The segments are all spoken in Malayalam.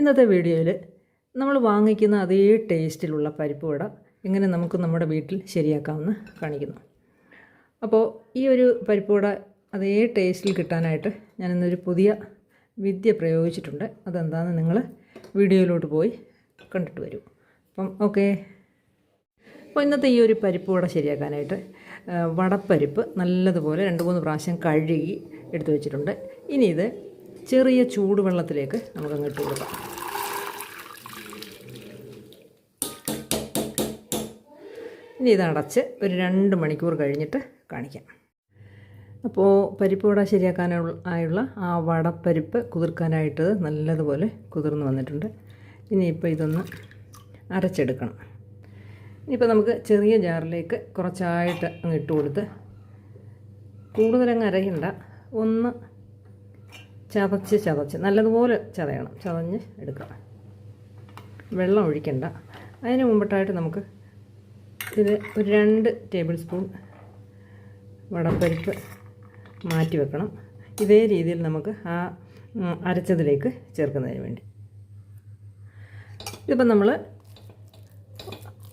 ഇന്നത്തെ വീഡിയോയിൽ നമ്മൾ വാങ്ങിക്കുന്ന അതേ ടേസ്റ്റിലുള്ള പരിപ്പ് വട എങ്ങനെ നമുക്ക് നമ്മുടെ വീട്ടിൽ ശരിയാക്കാമെന്ന് കാണിക്കുന്നു. അപ്പോൾ ഈ ഒരു പരിപ്പ് വട അതേ ടേസ്റ്റിൽ കിട്ടാനായിട്ട് ഞാൻ ഇന്നൊരു പുതിയ വിദ്യ പ്രയോഗിച്ചിട്ടുണ്ട്. അതെന്താണെന്ന് നിങ്ങൾ വീഡിയോയിലോട്ട് പോയി കണ്ടിട്ട് വരൂ. അപ്പം ഓക്കെ. അപ്പോൾ ഇന്നത്തെ ഈ ഒരു പരിപ്പ് വട ശരിയാക്കാനായിട്ട് വടപ്പരിപ്പ് നല്ലതുപോലെ രണ്ട് മൂന്ന് പ്രാവശ്യം കഴുകി എടുത്തു വെച്ചിട്ടുണ്ട്. ഇനി ഇത് ചെറിയ ചൂടുവെള്ളത്തിലേക്ക് നമുക്കങ്ങ് ഇട്ട് കൊടുക്കാം. ഇനി ഇത് അടച്ച് ഒരു രണ്ട് മണിക്കൂർ കഴിഞ്ഞിട്ട് കാണിക്കാം. അപ്പോൾ പരിപ്പ് വട ശരിയാക്കാനുള്ള ആയുള്ള ആ വടപ്പരിപ്പ് കുതിർക്കാനായിട്ട് നല്ലതുപോലെ കുതിർന്ന് വന്നിട്ടുണ്ട്. ഇനിയിപ്പോൾ ഇതൊന്ന് അരച്ചെടുക്കണം. ഇനിയിപ്പോൾ നമുക്ക് ചെറിയ ജാറിലേക്ക് കുറച്ചായിട്ട് അങ്ങ് ഇട്ട് കൊടുത്ത് കൂടുതലങ്ങ് അരയണ്ട. ഒന്ന് ചതച്ച് ചതച്ച് നല്ലതുപോലെ ചതയണം. ചതഞ്ഞ് എടുക്കണം വെള്ളം ഒഴിക്കണ്ട. അതിന് മുമ്പിട്ടായിട്ട് നമുക്ക് ഇത് ഒരു രണ്ട് ടേബിൾ സ്പൂൺ വടപ്പരിപ്പ് മാറ്റി വെക്കണം. ഇതേ രീതിയിൽ നമുക്ക് ആ അരച്ചതിലേക്ക് ചേർക്കുന്നതിന് വേണ്ടി. ഇതിപ്പം നമ്മൾ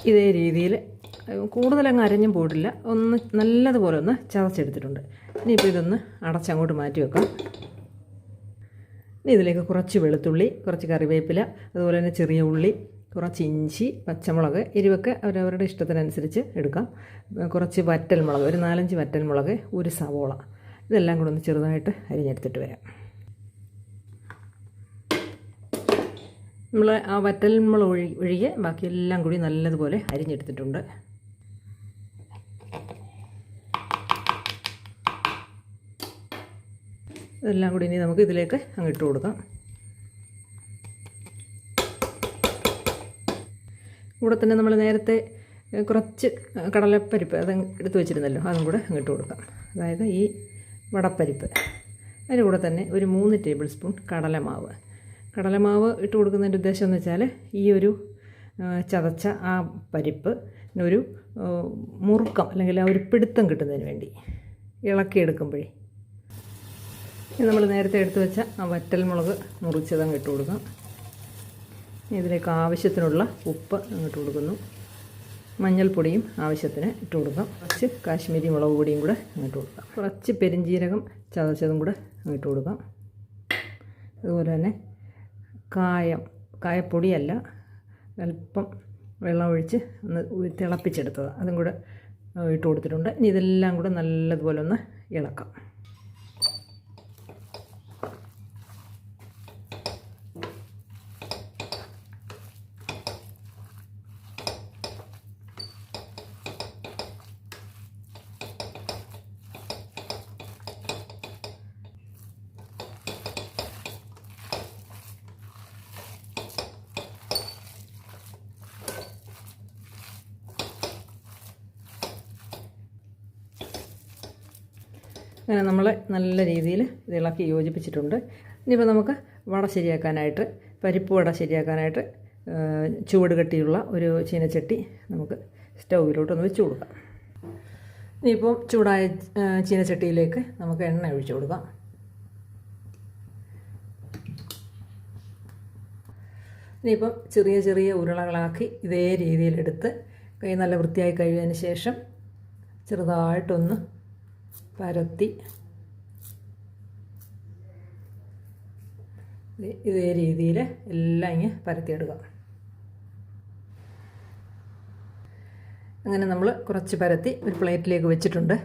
ഇതേ രീതിയിൽ കൂടുതലങ്ങ് അരഞ്ഞും പോയിട്ടില്ല. ഒന്ന് നല്ലതുപോലെ ഒന്ന് ചതച്ചെടുത്തിട്ടുണ്ട്. ഇനിയിപ്പോൾ ഇതൊന്ന് അടച്ചങ്ങോട്ട് മാറ്റി വെക്കാം. ഇതിലേക്ക് കുറച്ച് വെളുത്തുള്ളി കുറച്ച് കറിവേപ്പില അതുപോലെ തന്നെ ചെറിയ ഉള്ളി കുറച്ച് ഇഞ്ചി പച്ചമുളക് എരിവൊക്കെ അവരവരുടെ ഇഷ്ടത്തിനനുസരിച്ച് എടുക്കാം. കുറച്ച് വറ്റൽമുളക് ഒരു നാലഞ്ച് വറ്റൽമുളക് ഒരു സവോള. ഇതെല്ലാം കൂടെ ഒന്ന് ചെറുതായിട്ട് അരിഞ്ഞെടുത്തിട്ട് വരാം. നമ്മൾ ആ വറ്റൽമുളക് ഒഴി ഒഴികെ ബാക്കിയെല്ലാം കൂടി നല്ലതുപോലെ അരിഞ്ഞെടുത്തിട്ടുണ്ട്. ഇതെല്ലാം കൂടി ഇനി നമുക്ക് ഇതിലേക്ക് അങ്ങ് ഇട്ട് കൊടുക്കാം. കൂടെ തന്നെ നമ്മൾ നേരത്തെ കുറച്ച് കടലപ്പരിപ്പ് അത് എടുത്ത് വെച്ചിരുന്നല്ലോ അതും കൂടെ അങ്ങ് ഇട്ട് കൊടുക്കാം. അതായത് ഈ വടപ്പരിപ്പ്. അതിന്റെ കൂടെ തന്നെ ഒരു മൂന്ന് ടേബിൾ സ്പൂൺ കടലമാവ്. കടലമാവ് ഇട്ട് കൊടുക്കുന്നതിന്റെ ഉദ്ദേശം എന്ന് വെച്ചാൽ ഈ ഒരു ചതച്ച ആ പരിപ്പ് ഒരു മുറുക്കം അല്ലെങ്കിൽ ആ ഒരു പിടുത്തം കിട്ടുന്നതിന് വേണ്ടി ഇളക്കിയെടുക്കുമ്പോഴേ ഇനി നമ്മൾ നേരത്തെ എടുത്തു വെച്ച ആ വറ്റൽ മുളക് മുറിച്ചതങ്ങ് ഇട്ട് കൊടുക്കാം. ഇതിലേക്ക് ആവശ്യത്തിനുള്ള ഉപ്പ് അങ്ങോട്ട് കൊടുക്കുന്നു. മഞ്ഞൾപ്പൊടിയും ആവശ്യത്തിന് ഇട്ട് കൊടുക്കാം. കുറച്ച് കാശ്മീരി മുളക് പൊടിയും കൂടെ അങ്ങോട്ട് കൊടുക്കാം. കുറച്ച് പെരിഞ്ജീരകം ചതച്ചതും കൂടെ അങ്ങോട്ട് കൊടുക്കാം. അതുപോലെ തന്നെ കായം കായപ്പൊടിയല്ല അല്പം വെള്ളം ഒഴിച്ച് ഒന്ന് തിളപ്പിച്ചെടുത്തത്. അതും കൂടെ ഇട്ട് കൊടുത്തിട്ടുണ്ട്. ഇനി ഇതെല്ലാം കൂടെ നല്ലതുപോലെ ഒന്ന് ഇളക്കാം. അങ്ങനെ നമ്മൾ നല്ല രീതിയിൽ ഇത് ഇളക്കി യോജിപ്പിച്ചിട്ടുണ്ട്. ഇനിയിപ്പോൾ നമുക്ക് വട ശരിയാക്കാനായിട്ട് പരിപ്പ് വട ശരിയാക്കാനായിട്ട് ചൂട് കെട്ടിയുള്ള ഒരു ചീനച്ചട്ടി നമുക്ക് സ്റ്റൗവിലോട്ടൊന്ന് വെച്ച് കൊടുക്കാം. ഇനിയിപ്പോൾ ചൂടായ ചീനച്ചട്ടിയിലേക്ക് നമുക്ക് എണ്ണ ഒഴിച്ചു കൊടുക്കാം. ഇനിയിപ്പം ചെറിയ ചെറിയ ഉരുളകളാക്കി ഇതേ രീതിയിലെടുത്ത് കൈ നല്ല വൃത്തിയായി കഴിയുന്നതിന് ശേഷം ചെറുതായിട്ടൊന്ന് പരത്തി. ഇത് രീതിയിൽ എല്ലാം ഇങ്ങനെ പരത്തിയെടുക്കാം. അങ്ങനെ നമ്മൾ കുറച്ച് പരത്തി ഒരു പ്ലേറ്റിലേക്ക് വെച്ചിട്ടുണ്ട്.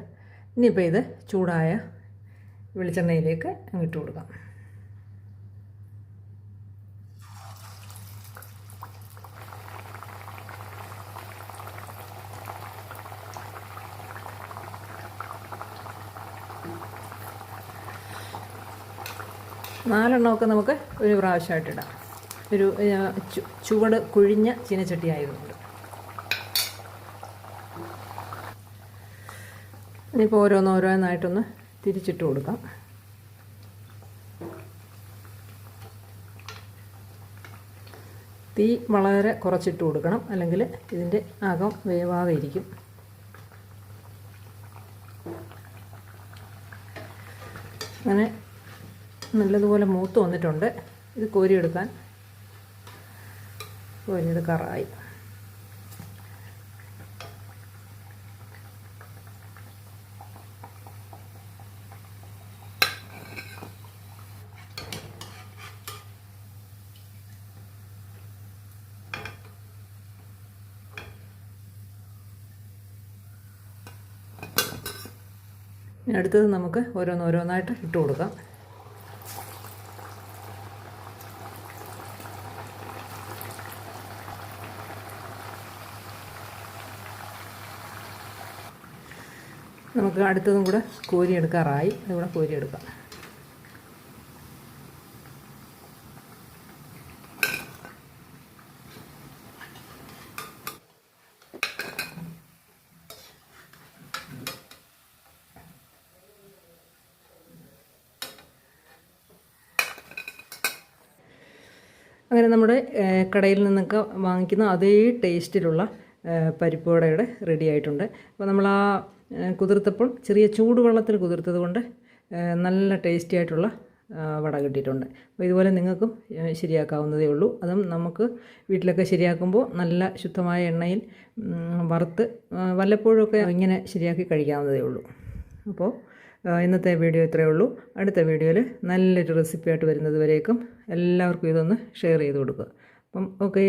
ഇനിയിപ്പോൾ ഇത് ചൂടായ വെളിച്ചെണ്ണയിലേക്ക് അങ്ങിട്ട് കൊടുക്കാം. നാലെണ്ണമൊക്കെ നമുക്ക് ഒരു പ്രാവശ്യമായിട്ട് ഇടാം. ഒരു ചുവട് കുഴിഞ്ഞ ചീനച്ചട്ടി ആയതുകൊണ്ട് ഇനിയിപ്പോൾ ഓരോന്നോരോന്നായിട്ടൊന്ന് തിരിച്ചിട്ട് കൊടുക്കാം. തീ വളരെ കുറച്ചിട്ട് കൊടുക്കണം. അല്ലെങ്കിൽ ഇതിന്റെ അകം വേവാതെ ഇരിക്കും അങ്ങനെ നല്ലതുപോലെ മൂത്ത് വന്നിട്ടുണ്ട്. ഇത് കോരിയെടുക്കാൻ കോരിയെടുക്കാറായി. അടുത്തത് നമുക്ക് ഓരോന്നോരോന്നായിട്ട് ഇട്ട് കൊടുക്കാം. നമുക്ക് അടുത്തതും കൂടെ കോരിയെടുക്കാറായി. അതുകൂടെ കോരിയെടുക്കാം. അങ്ങനെ നമ്മുടെ കടയിൽ നിന്നൊക്കെ വാങ്ങിക്കുന്ന അതേ ടേസ്റ്റിലുള്ള പരിപ്പ് വടയുടെ റെഡി ആയിട്ടുണ്ട്. അപ്പോൾ നമ്മൾ ആ കുതിർത്തപ്പോൾ ചെറിയ ചൂടുവെള്ളത്തിൽ കുതിർത്തത് കൊണ്ട് നല്ല ടേസ്റ്റി ആയിട്ടുള്ള വട കിട്ടിയിട്ടുണ്ട്. അപ്പോൾ ഇതുപോലെ നിങ്ങൾക്കും ശരിയാക്കാവുന്നതേ ഉള്ളൂ. അതും നമുക്ക് വീട്ടിലൊക്കെ ശരിയാക്കുമ്പോൾ നല്ല ശുദ്ധമായ എണ്ണയിൽ വറുത്ത് വല്ലപ്പോഴൊക്കെ ഇങ്ങനെ ശരിയാക്കി കഴിക്കാവുന്നതേ ഉള്ളൂ. അപ്പോൾ ഇന്നത്തെ വീഡിയോ ഇത്രയേ ഉള്ളൂ. അടുത്ത വീഡിയോയിൽ നല്ലൊരു റെസിപ്പിയായിട്ട് വരുന്നത് വരേക്കും. എല്ലാവർക്കും ഇതൊന്ന് ഷെയർ ചെയ്ത് കൊടുക്കുക. അപ്പം ഓക്കേ